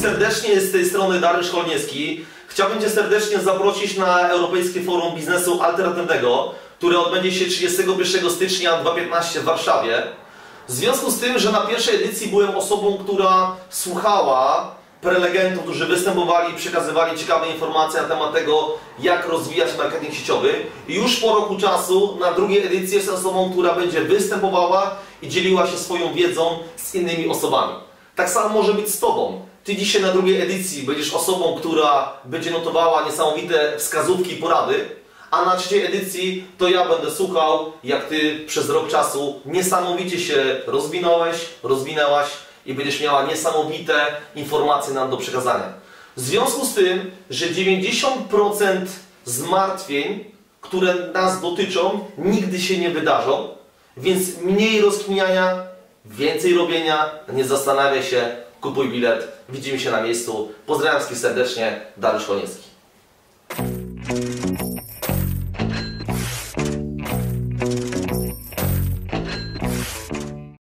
serdecznie z tej strony Dariusz Cholniewski. Chciałbym Cię serdecznie zaprosić na Europejskie Forum Biznesu Alternatywnego, które odbędzie się 31 stycznia 2015 w Warszawie. W związku z tym, że na pierwszej edycji byłem osobą, która słuchała prelegentów, którzy występowali i przekazywali ciekawe informacje na temat tego, jak rozwijać marketing sieciowy. I już po roku czasu na drugiej edycji jestem osobą, która będzie występowała i dzieliła się swoją wiedzą z innymi osobami. Tak samo może być z Tobą. Ty dzisiaj na drugiej edycji będziesz osobą, która będzie notowała niesamowite wskazówki i porady, a na trzeciej edycji to ja będę słuchał, jak Ty przez rok czasu niesamowicie się rozwinąłeś, rozwinęłaś i będziesz miała niesamowite informacje nam do przekazania. W związku z tym, że 90% zmartwień, które nas dotyczą, nigdy się nie wydarzą, więc mniej rozkminiania, więcej robienia, nie zastanawiaj się, kupuj bilet, widzimy się na miejscu. Pozdrawiam wszystkich serdecznie, Dariusz Koniecki.